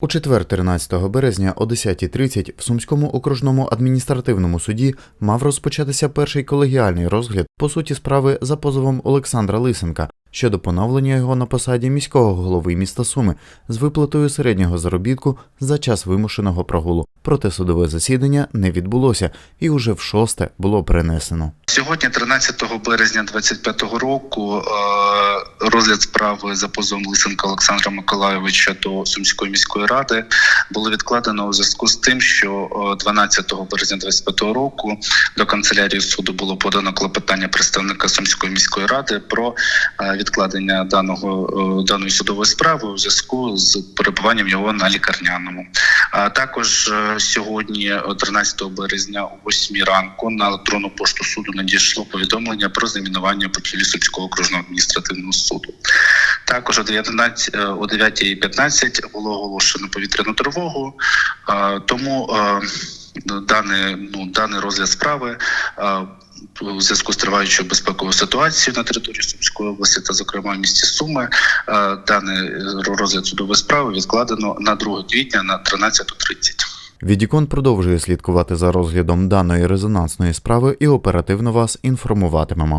У четвер, 13 березня о 10.30 в Сумському окружному адміністративному суді мав розпочатися перший колегіальний розгляд по суті справи за позовом Олександра Лисенка щодо поновлення його на посаді міського голови міста Суми з виплатою середнього заробітку за час вимушеного прогулу. Проте судове засідання не відбулося і уже в шосте було перенесено. Сьогодні, 13 березня 2025 року, е, розгляд справи за позовом Лисенка Олександра Миколайовича до Сумської міської ради було відкладено у зв'язку з тим, що е, 12 березня 2025 року до канцелярії суду було подано клопотання представника Сумської міської ради про е, відкладення даного е, даної судової справи у зв'язку з перебуванням його на лікарняному. А також е, сьогодні, е, 13 березня, о 8 ранку, на електронну пошту суду надійшло повідомлення про замінування будівлі Сумського окружного адміністративного суду. Також о 19, е, 9.15 було оголошено повітряну тривогу, е, тому е, даний, ну, даний розгляд справи е, у зв'язку з триваючою безпековою ситуацією на території Сумської області та, зокрема, в місті Суми, е, даний розгляд судової справи відкладено на 2 квітня на 13.30. Відікон продовжує слідкувати за розглядом даної резонансної справи і оперативно вас інформуватимемо.